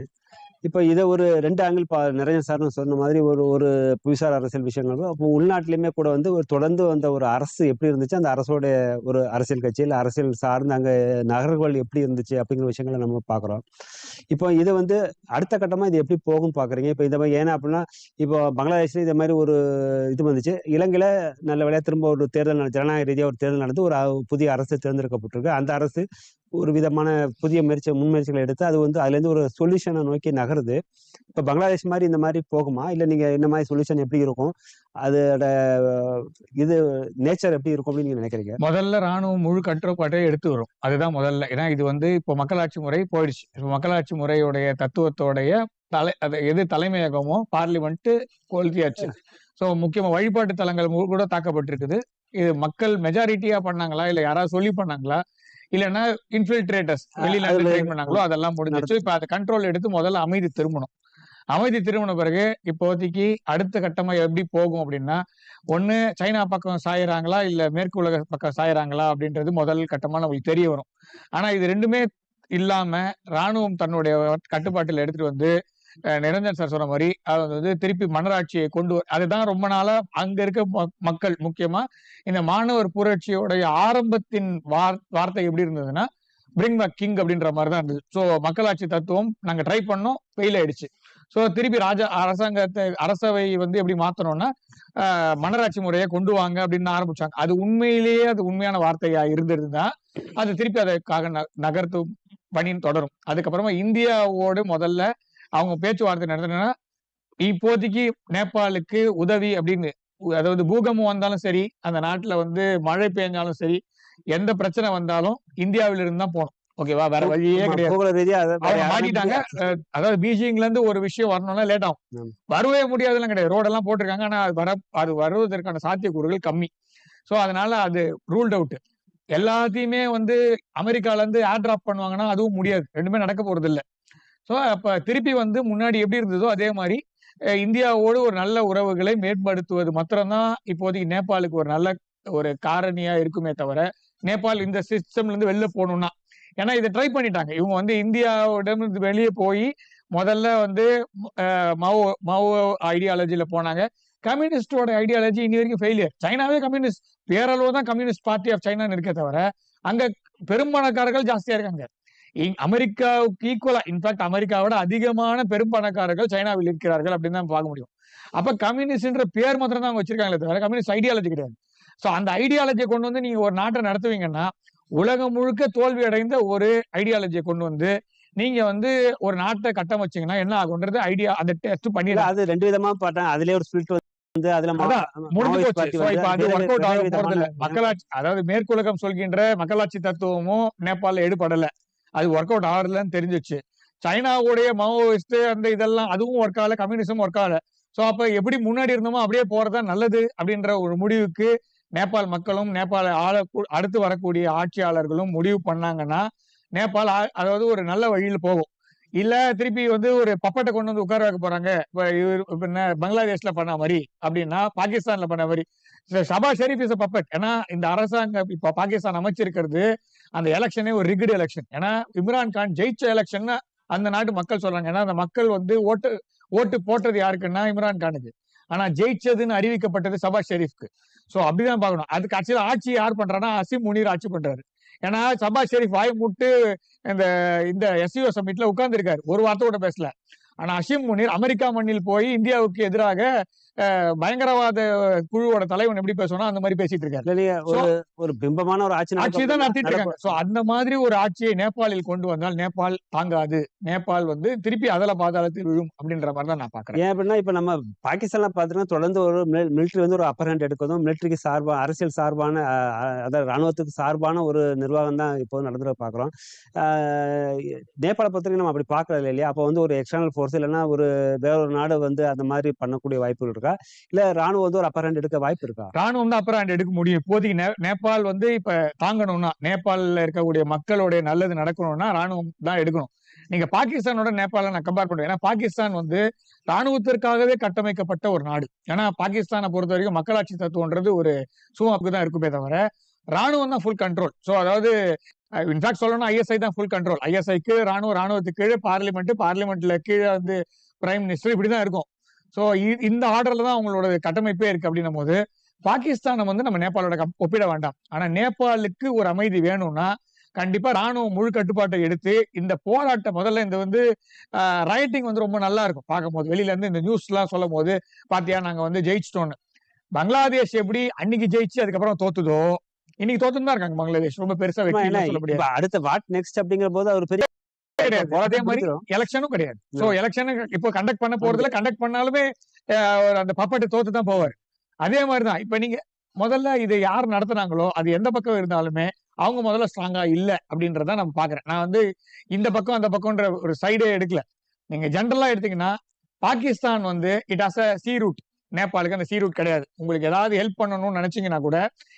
இப்போ இதை ஒரு ரெண்டு ஆங்கிள் பா நிறைய சார்னு சொன்ன மாதிரி ஒரு ஒரு புவிசார் அரசியல் விஷயங்களும் அப்போ உள்நாட்டிலையுமே கூட வந்து ஒரு தொடர்ந்து வந்த ஒரு அரசு எப்படி இருந்துச்சு? அந்த அரசோடைய ஒரு அரசியல் கட்சியில் அரசியல் சார்ந்து அங்கே நகர்கள் எப்படி இருந்துச்சு? அப்படிங்கிற விஷயங்களை நம்ம பார்க்குறோம். இப்போ இதை வந்து அடுத்த கட்டமாக இது எப்படி போகும்னு பார்க்குறீங்க? இப்போ இந்த மாதிரி ஏன்னா அப்படின்னா இப்போ பங்களாதேஷில் இதே மாதிரி ஒரு இது வந்துச்சு. இலங்கையில் நல்ல வழியாக திரும்ப ஒரு தேர்தல் ஜனநாயக ரீதியாக ஒரு தேர்தல் நடந்து ஒரு புதிய அரசு தேர்ந்தெடுக்கப்பட்டிருக்கு. அந்த அரசு ஒரு விதமான புதிய முயற்சி முன்முயற்சிகளை எடுத்து அது வந்து அதுலேருந்து ஒரு சொல்யூஷனை நோக்கி நகருது. இப்போ பங்களாதேஷ் மாதிரி இந்த மாதிரி போகுமா? இல்லை நீங்கள் இந்த மாதிரி சொல்யூஷன் எப்படி இருக்கும்? அதோட இது நேச்சர் எப்படி இருக்கும் அப்படின்னு நீங்கள் நினைக்கிறீங்க? முதல்ல ராணுவம் முழு கட்டுப்பாட்டை எடுத்து வரும். அதுதான் முதல்ல. ஏன்னா இது வந்து இப்போ மக்களாட்சி முறை போயிடுச்சு. இப்போ மக்களாட்சி முறையுடைய தத்துவத்தோடைய தலை அது எது தலைமையகமோ பார்லிமெண்ட்டு கொளுத்தியாச்சு. ஸோ முக்கியமாக வழிபாட்டு தலங்கள் கூட தாக்கப்பட்டிருக்குது. இது மக்கள் மெஜாரிட்டியா பண்ணாங்களா? இல்ல யாராவது சொல்லி பண்ணாங்களா? இல்லைன்னா இன்ஃபில்ட்ரேட்டர்ஸ் அதுல- ட்ரெயின் பண்ணாங்களோ அதெல்லாம் முடிஞ்சிச்சு இப்போ அதை கண்ட்ரோல் எடுத்து முதல்ல அமைதி திரும்பணும். அமைதி திரும்பின பிறகு இப்போதைக்கு அடுத்த கட்டமா எப்படி போகும் அப்படின்னா ஒண்ணு சைனா பக்கம் சாயறாங்களா இல்ல மேற்கு உலக பக்கம் சாயறாங்களா அப்படின்றது முதல் கட்டமா நம்மளுக்கு தெரிய வரும். ஆனா இது ரெண்டுமே இல்லாம ராணுவம் தன்னுடைய கட்டுப்பாட்டில் எடுத்துட்டு வந்து நிரஞ்சன் சார் சொன்ன மாதிரி அது வந்து திருப்பி மன்னராட்சியை கொண்டு அதுதான் ரொம்ப நாளா அங்க இருக்க ம- மக்கள் முக்கியமா. இந்த மாணவர் புரட்சியோடைய ஆரம்பத்தின் வார் வார்த்தை எப்படி இருந்ததுன்னா பிரிங் பேக் கிங் அப்படின்ற மாதிரி தான் இருந்தது. ஸோ மக்களாட்சி தத்துவம் நாங்க ட்ரை பண்ணோம் ஃபெயில் ஆயிடுச்சு. ஸோ திருப்பி ராஜா அரசாங்கத்தை அரசவை வந்து எப்படி மாத்தணும்னா ஆஹ் மன்னராட்சி முறையை கொண்டு வாங்க அப்படின்னு ஆரம்பிச்சாங்க. அது உண்மையிலேயே அது உண்மையான வார்த்தையா இருந்திருந்தா அது திருப்பி அதற்காக ந- நகர்த்து பணியின் தொடரும். அதுக்கப்புறமா இந்தியாவோடு முதல்ல அவங்க பேச்சுவார்த்தை நடத்தினா இப்போதைக்கு நேபாளுக்கு உதவி அப்படின்னு அதாவது பூகம்பம் வந்தாலும் சரி அந்த நாட்டுல வந்து மழை பெஞ்சாலும் சரி எந்த பிரச்சனை வந்தாலும் இந்தியாவில இருந்து தான் போகணும். ஓகேவா வேற வழியே கிடையாது. அவங்க மாட்டிட்டாங்க. அதாவது பீஜிங்ல இருந்து ஒரு விஷயம் வரணும்னா லேட் ஆகும். வரவே முடியாதுலாம் கிடையாது. ரோடெல்லாம் போட்டிருக்காங்க. ஆனா அது வர அது வருவதற்கான சாத்தியக்கூறுகள் கம்மி. சோ அதனால அது ரூல்ட் அவுட் எல்லாத்தையுமே வந்து அமெரிக்கால இருந்து ஏர் டிராப் பண்ணுவாங்கன்னா அதுவும் முடியாது. ரெண்டுமே நடக்க போறது இல்ல சோ அப்ப திருப்பி வந்து முன்னாடி எப்படி இருந்ததோ அதே மாதிரி இந்தியாவோடு ஒரு நல்ல உறவுகளை மேம்படுத்துவது மாத்திரம்தான் இப்போதைக்கு நேபாளுக்கு ஒரு நல்ல ஒரு காரணியா இருக்குமே தவிர நேபாள் இந்த சிஸ்டம்ல இருந்து வெளில போகணும்னா. ஏன்னா இதை ட்ரை பண்ணிட்டாங்க. இவங்க வந்து இந்தியாவிடம் இருந்து வெளியே போய் முதல்ல வந்து அஹ், மாவோ மாவோ ஐடியாலஜில போனாங்க. கம்யூனிஸ்டோட ஐடியாலஜி இனி வரைக்கும் ஃபெயிலியர் சைனாவே கம்யூனிஸ்ட் பேரளவு தான் கம்யூனிஸ்ட் பார்ட்டி ஆஃப் சைனான்னு இருக்கே தவிர அங்க பெரும்பணக்காரர்கள் ஜாஸ்தியா இருக்காங்க. அமெரிக்காவுக்கு ஈக்குவலா இன்ஃபேக்ட் அமெரிக்காவோட அதிகமான பெரும்பணக்காரர்கள் சைனாவில் இருக்கிறார்கள் அப்படின்னு தான் பார்க்க முடியும். அப்ப கம்யூனிஸ்ட்ன்ற பேர் மாத்திரம் தான் அவங்க வச்சிருக்காங்களே தவிர கம்யூனிஸ்ட் ஐடியாலஜி கிடையாது. சோ அந்த ஐடியாலஜியை கொண்டு வந்து நீங்க ஒரு நாட்டை நடத்துவீங்கன்னா உலகம் முழுக்க தோல்வி அடைந்த ஒரு ஐடியாலஜியை கொண்டு வந்து நீங்க வந்து ஒரு நாட்டை கட்டமைச்சீங்கன்னா என்ன ஆகுன்றது ஐடியா அந்த டெஸ்ட் பண்ணிடலாம். அது ரெண்டு விதமா பார்த்தேன் அதுலயே ஒரு ஸ்பிரிட் வந்து அதுல மக்களாட்சி அதாவது மேற்குலகம் சொல்கின்ற மக்களாட்சி தத்துவமும் நேபாளல எடுபடல அது ஒர்க் அவுட் ஆகலன்னு தெரிஞ்சிச்சு. சைனாவுடைய மாவோயிஸ்ட் அந்த இதெல்லாம் அதுவும் ஒர்க் ஆகல கம்யூனிசம் ஒர்க் ஆகல. ஸோ அப்போ எப்படி முன்னாடி இருந்தோமோ அப்படியே போறதா நல்லது அப்படின்ற ஒரு முடிவுக்கு நேபாள் மக்களும் நேபாள ஆள அடுத்து வரக்கூடிய ஆட்சியாளர்களும் முடிவு பண்ணாங்கன்னா நேபாள் ஆ- அதாவது ஒரு நல்ல வழியில் போகும். இல்ல திருப்பி வந்து ஒரு பப்பட்டை கொண்டு வந்து உட்கார வைக்க போறாங்க. இப்ப இவர் என்ன பங்களாதேஷ்ல பண்ண மாதிரி அப்படின்னா பாகிஸ்தான்ல பண்ண மாதிரி. ச- ஷபா ஷெரீப் இஸ் பப்பட் ஏன்னா இந்த அரசாங்கம் இப்ப பாகிஸ்தான் அமைச்சிருக்கிறது அந்த எலெக்ஷனே ஒரு ரிகட் எலெக்ஷன் ஏன்னா இம்ரான் கான் ஜெயிச்ச எலெக்ஷன் அந்த நாட்டு மக்கள் சொல்றாங்க. ஏன்னா அந்த மக்கள் வந்து ஓட்டு ஓட்டு போட்டது யாருக்குன்னா இம்ரான் கானுக்கு. ஆனா ஜெயிச்சதுன்னு அறிவிக்கப்பட்டது சபா ஷெரீஃப்க்கு. சோ அப்படிதான் பார்க்கணும். அதுக்கு ஆட்சியில் ஆட்சி யார் பண்றான்னா அசிம் முனீர் ஆட்சி பண்றாரு. ஏன்னா சபா ஷெரீஃப் வாய் முட்டு இந்த இந்த எஸ்யூஓ சமிட்ல உட்கார்ந்துருக்காரு. ஒரு வார்த்தை கூட பேசல. ஆனா அஷிம் முனீர் அமெரிக்கா மண்ணில் போய் இந்தியாவுக்கு எதிராக பயங்கரவாத குழுவோட தலைவன் எப்படி பேசணும் அந்த மாதிரி பேசிட்டு இருக்காரு. ஒரு பிம்பமான ஒரு ஆட்சி ஆட்சி தான் நடத்திட்டு. இருக்காங்க. சோ அந்த மாதிரி ஒரு ஆட்சியை நேபாளில் கொண்டு வந்தால் நேபாள் தாங்காது. நேபாள் வந்து திருப்பி அதல பாதாளத்தில் விழும் அப்படின்ற மாதிரி தான் நான் பாக்குறேன். ஏன் அப்படின்னா இப்ப நம்ம பாகிஸ்தான்ல பாத்தீங்கன்னா தொடர்ந்து ஒரு மிலிட்டரி வந்து ஒரு அப்பர் ஹேண்ட் எடுக்கிறதும் மிலிட்டரிக்கு சார்பா அரசியல் சார்பான அதாவது ராணுவத்துக்கு சார்பான ஒரு நிர்வாகம் தான் இப்போ நடந்துட பாக்குறோம். நேபாள பொறுத்தவரைக்கும் நம்ம அப்படி பாக்குறது இல்லையா? அப்போ வந்து ஒரு எக்ஸ்டர்னல் ஃபோர்ஸ் இல்லைன்னா ஒரு வேற ஒரு நாடு வந்து அந்த மாதிரி பண்ணக்கூடிய வாய்ப்புகள் இருக்கா? இல்ல ராணுவம் வந்து ஒரு அப்பர் ஹேண்ட் எடுக்க வாய்ப்பு இருக்கா? ராணுவம் தான் அப்புறம் எடுக்க முடியும். இப்போதைக்கு நேபாள் வந்து இப்ப தாங்கணும்னா நேபாளில் இருக்கக்கூடிய மக்களுடைய நல்லது நடக்கணும்னா ராணுவம் தான் எடுக்கணும். நீங்க பாகிஸ்தானோட நேபாள நான் கம்பேர் பண்றேன். ஏன்னா பாகிஸ்தான் வந்து ராணுவத்திற்காகவே கட்டமைக்கப்பட்ட ஒரு நாடு. ஏன்னா பாகிஸ்தானை பொறுத்த வரைக்கும் மக்களாட்சி தத்துவம்ன்றது ஒரு சூமாப்புக்கு தான் இருக்குமே தவிர ராணுவம் தான் ஃபுல் கண்ட்ரோல் ஸோ அதாவது இன்ஃபேக்ட் சொல்லணும்னா ஐஎஸ்ஐ தான் ஃபுல் கண்ட்ரோல் ஐஎஸ்ஐக்கு ராணுவ ராணுவத்துக்கு கீழே பார்லிமெண்ட் பார்லிமெண்ட்ல கீழே வந்து பிரைம் மினிஸ்டர் இப்படிதான் இருக்கும். ஸோ இந்த ஆர்டர்ல தான் அவங்களோட கட்டமைப்பே இருக்கு அப்படின்னும் போது பாகிஸ்தானை வந்து நம்ம நேபாளோட ஒப்பிட வேண்டாம். ஆனா நேபாளுக்கு ஒரு அமைதி வேணும்னா கண்டிப்பா ராணுவம் முழு கட்டுப்பாட்டை எடுத்து இந்த போராட்டம் முதல்ல இந்த வந்து ரைட்டிங் வந்து ரொம்ப நல்லா இருக்கும். பார்க்கும்போது வெளியில இருந்து இந்த நியூஸ் எல்லாம் சொல்லும் போது பாத்தியா நாங்க வந்து ஜெயிச்சிட்டோம்னு. பங்களாதேஷ் எப்படி அன்னைக்கு ஜெயிச்சு அதுக்கப்புறம் தோத்துதோ? இன்னைக்கு தோத்துன்னு தான் இருக்காங்க பங்களாதேஷ். ரொம்ப பெருசா வெற்றி சொல்ல முடியாது. அடுத்த வாட் நெக்ஸ்ட் அப்படிங்கிற போது அவர் பெரிய கிடையாது. அதே மாதிரி. எலெக்ஷனும் கிடையாது. சோ எலெக்ஷன் இப்போ கண்டக்ட் பண்ண போறதுல கண்டக்ட் பண்ணாலுமே அந்த பப்பட்டு தோத்து தான் போவார். அதே மாதிரிதான் இப்ப நீங்க முதல்ல இதை யார் நடத்துனாங்களோ அது எந்த பக்கம் இருந்தாலுமே அவங்க முதல்ல ஸ்ட்ராங்கா இல்ல அப்படின்றத நம்ம பாக்குறேன். நான் வந்து இந்த பக்கம் அந்த பக்கம்ன்ற ஒரு சைடே எடுக்கல. நீங்க ஜென்ரலா எடுத்தீங்கன்னா பாகிஸ்தான் வந்து it has a sea route நேபாளுக்கு அந்த சி ரூட் கிடையாது. உங்களுக்கு ஏதாவது ஹெல்ப் பண்ணணும்னு நினைச்சீங்கன்னா கூட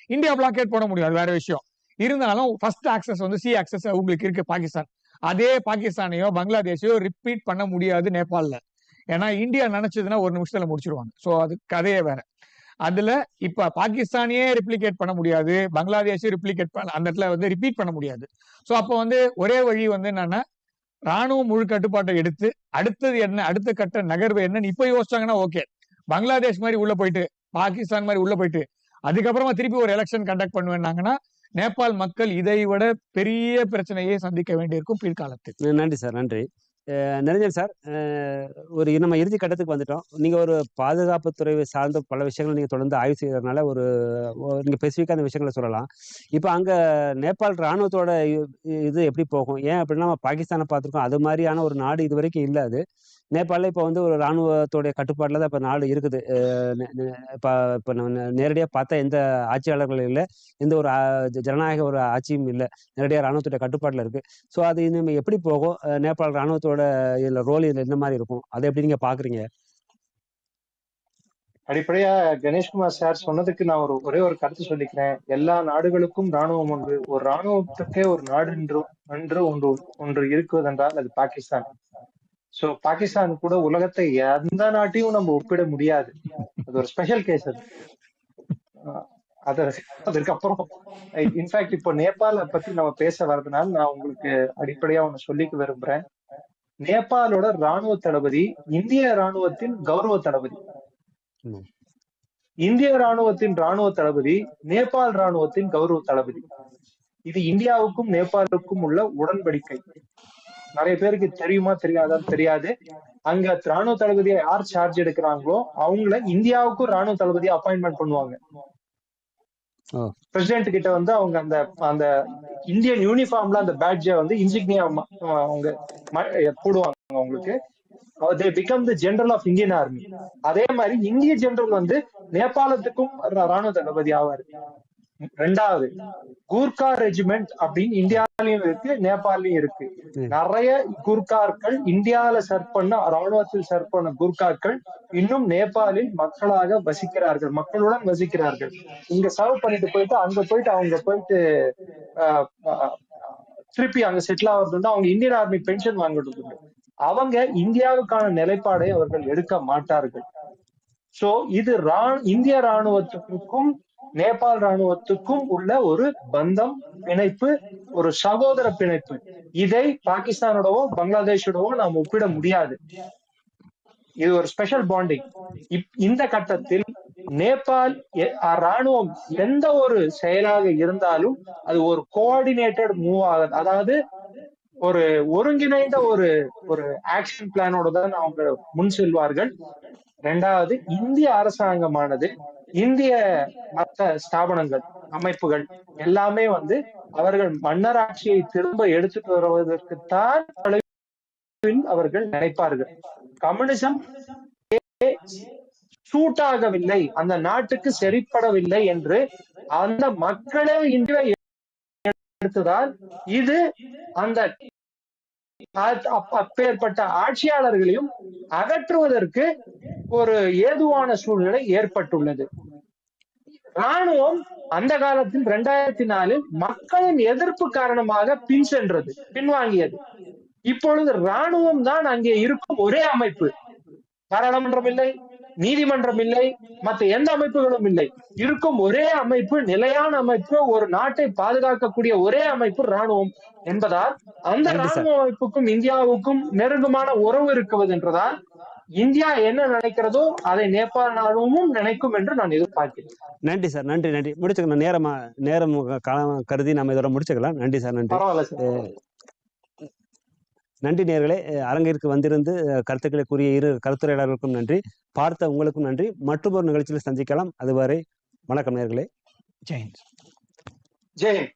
இந்தியா பிளாக்கேட் போட முடியும் அது வேற விஷயம். இருந்தாலும் ஃபர்ஸ்ட் ஆக்சஸ் வந்து சி ஆக்சஸ் உங்களுக்கு இருக்கு பாகிஸ்தான். அதே பாகிஸ்தானையோ பங்களாதேஷையோ ரிப்பீட் பண்ண முடியாது நேபாள்ல. ஏன்னா இந்தியா நினைச்சதுன்னா ஒரு நிமிஷத்துல முடிச்சிருவாங்க. சோ அது கதையே வேற. அதுல இப்ப பாகிஸ்தானையே ரிப்ளிகேட் பண்ண முடியாது பங்களாதேஷையும் ரிப்ளிகேட் பண்ண அந்த இடத்துல வந்து ரிப்பீட் பண்ண முடியாது. சோ அப்போ வந்து ஒரே வழி வந்து என்னன்னா ராணுவம் முழு கட்டுப்பாட்டை எடுத்து அடுத்தது என்ன அடுத்த கட்ட நகர்வு என்னன்னு இப்ப யோசிச்சாங்கன்னா ஓகே பங்களாதேஷ் மாதிரி உள்ள போயிட்டு பாகிஸ்தான் மாதிரி உள்ள போயிட்டு அதுக்கப்புறமா திருப்பி ஒரு எலெக்ஷன் கண்டக்ட் பண்ணுவேன்னாங்கன்னா நேபாள் மக்கள் இதை விட பெரிய பிரச்சனையை சந்திக்க வேண்டியிருக்கும் பிற்காலத்தில். நன்றி சார் நன்றி. அஹ் நிரஞ்சன் சார் அஹ் ஒரு நம்ம இறுதி கட்டத்துக்கு வந்துட்டோம். நீங்க ஒரு பாதுகாப்புத்துறை சார்ந்த பல விஷயங்களை நீங்க தொடர்ந்து ஆய்வு செய்யறதுனால ஒரு நீங்கள் நீங்க ஸ்பெசிஃபிக்காக அந்த விஷயங்களை சொல்லலாம். இப்போ அங்க நேபாள் ராணுவத்தோட இ- இது எப்படி போகும்? ஏன் அப்படின்னா நம்ம பாகிஸ்தானை பார்த்துருக்கோம். அது மாதிரியான ஒரு நாடு இது வரைக்கும் இல்லை அது. நேபாளில் இப்போ வந்து ஒரு ராணுவத்தோடைய கட்டுப்பாட்டில் தான் இப்போ நாடு இருக்குது. இப்போ இப்போ நம்ம நேரடியாக பார்த்தா எந்த ஆட்சியாளர்கள் இல்லை. எந்த ஒரு ஜனநாயக ஒரு ஆட்சியும் இல்லை. நேரடியாக ராணுவத்துடைய கட்டுப்பாட்டில் இருக்கு. ஸோ அது இனிமே எப்படி போகும்? நேபாள் ராணுவத்தோட ரோல் இதுல என்ன மாதிரி இருக்கும்? அதை எப்படி நீங்க பாக்குறீங்க? அடிப்படையா கணேஷ்குமார் சார் சொன்னதுக்கு நான் ஒரு ஒரே ஒரு கருத்து சொல்லிக்கிறேன். எல்லா நாடுகளுக்கும் ராணுவம் ஒன்று ஒரு ராணுவத்துக்கே ஒரு நாடு என்று ஒன்று ஒன்று ஒன்று இருக்குவதென்றால் அது பாகிஸ்தான். சோ பாகிஸ்தான் கூட உலகத்தை எந்த நாட்டையும் நம்ம ஒப்பிட முடியாது. அது ஒரு ஸ்பெஷல் கேஸ் அது. அதுக்கப்புறம் இன்ஃபேக்ட் இப்போ நேபாள பத்தி நம்ம பேச வர்றதுனால நான் உங்களுக்கு அடிப்படையா ஒண்ணு சொல்லிக்க விரும்புறேன். நேபாளோட ராணுவ தளபதி இந்திய ராணுவத்தின் கௌரவ தளபதி. இந்திய ராணுவத்தின் ராணுவ தளபதி நேபாள் ராணுவத்தின் கௌரவ தளபதி. இது இந்தியாவுக்கும் நேபாளுக்கும் உள்ள உடன்படிக்கை. நிறைய பேருக்கு தெரியுமா தெரியாதான்னு தெரியாது? அங்க ராணுவ தளபதியை யார் சார்ஜ் எடுக்கிறாங்களோ அவங்கள இந்தியாவுக்கும் ராணுவ தளபதியை அப்பாயின்மெண்ட் பண்ணுவாங்க. பிரசிடென்ட் கிட்ட வந்து அவங்க அந்த அந்த இந்தியன் யூனிஃபார்ம்ல அந்த பேட்ஜ வந்து இன்சிக்னியா அவங்க ம- போடுவாங்க அவங்களுக்கு. They become the general of Indian army அதே மாதிரி இந்திய ஜெனரல் வந்து நேபாளத்துக்கும் ராணுவ தளபதி ஆவாரு. ரெண்டாவது கூர்கா ரெஜிமெண்ட் அப்படின்னு இந்தியாலயும் இருக்கு நேபாளையும் இருக்கு. நிறைய கூர்கார்கள் இந்தியால சர்வ் பண்ண ராணுவத்தில் சர்வ் பண்ண கூர்காக்கள் இன்னும் நேபாளில் மக்களாக வசிக்கிறார்கள் மக்களுடன் வசிக்கிறார்கள் இங்க சர்வ் பண்ணிட்டு போயிட்டு அங்க போயிட்டு அவங்க போயிட்டு திருப்பி அங்க செட்டில் ஆகுறது அவங்க இந்தியன் ஆர்மி பென்ஷன் வாங்குறது உண்டு. அவங்க இந்தியாவுக்கான நிலைப்பாடை அவர்கள் எடுக்க மாட்டார்கள் சோ இது ரா இந்திய ராணுவத்துக்கும் நேபாள் ராணுவத்துக்கும் உள்ள ஒரு பந்தம் பிணைப்பு ஒரு சகோதர பிணைப்பு. இதை பாகிஸ்தானோடவோ பங்களாதேஷோடவோ நாம் ஒப்பிட முடியாது. இது ஒரு ஸ்பெஷல் பாண்டிங் இந்த கட்டத்தில் நேபாள் ராணுவம் எந்த ஒரு செயலாக இருந்தாலும் அது ஒரு கோஆர்டினேட்டட் மூவ் ஆகுது. அதாவது ஒரு ஒருங்கிணைந்த ஒரு ஒரு ஆக்ஷன் பிளானோட தான் அவங்க முன் செல்வார்கள். ரெண்டாவது இந்திய அரசாங்கமானது இந்திய மத்த ஸ்தாபனங்கள் அமைப்புகள் எல்லாமே வந்து அவர்கள் மன்னராட்சியை திரும்ப எடுத்துட்டு வருவதற்குத்தான் அவர்கள் நினைப்பார்கள். கம்யூனிசம் சூட்டாகவில்லை அந்த நாட்டுக்கு சரிப்படவில்லை என்று அந்த மக்களே இந்தியாவை எடுத்ததால் இது அந்த அப்ப- அப்பேற்பட்ட ஆட்சியாளர்களையும் அகற்றுவதற்கு ஒரு ஏதுவான சூழ்நிலை ஏற்பட்டுள்ளது. ராணுவம் அந்த காலத்தில் இரண்டாயிரத்தி நாலில் மக்களின் எதிர்ப்பு காரணமாக பின் சென்றது பின்வாங்கியது. இப்பொழுது ராணுவம் தான் அங்கே இருக்கும் ஒரே அமைப்பு. பாராளுமன்றம் இல்லை நீதிமன்றம் இல்லை மற்ற எந்த அமைப்புகளும் இல்லை. இருக்கும் ஒரே அமைப்பு நிலையான அமைப்பு ஒரு நாட்டை பாதுகாக்கக்கூடிய ஒரே அமைப்பு ராணுவம் என்பதால் அந்த. ராணுவ அமைப்புக்கும் இந்தியாவுக்கும் நெருக்கமான உறவு இருக்குவது என்றதால் இந்தியா என்ன நினைக்கிறதோ அதை நேபாள ராணுவமும் நினைக்கும் என்று நான் எதிர்பார்க்கிறேன். நன்றி சார் நன்றி நன்றி. முடிச்சுக்கலாம் நேரமா நேரம் காலம் கருதி நம்ம இதோட முடிச்சுக்கலாம். நன்றி சார் நன்றி. நன்றி நேர்களே. அரங்கிற்கு வந்திருந்து கருத்துக்களை கூறிய இரு கருத்துரையாளர்களுக்கும் நன்றி. பார்த்த உங்களுக்கும் நன்றி. மற்றும் ஒரு நிகழ்ச்சியில் சந்திக்கலாம். அதுவரை வணக்கம் நேர்களே. ஜெயின் ஜெய் ஹிந்த்.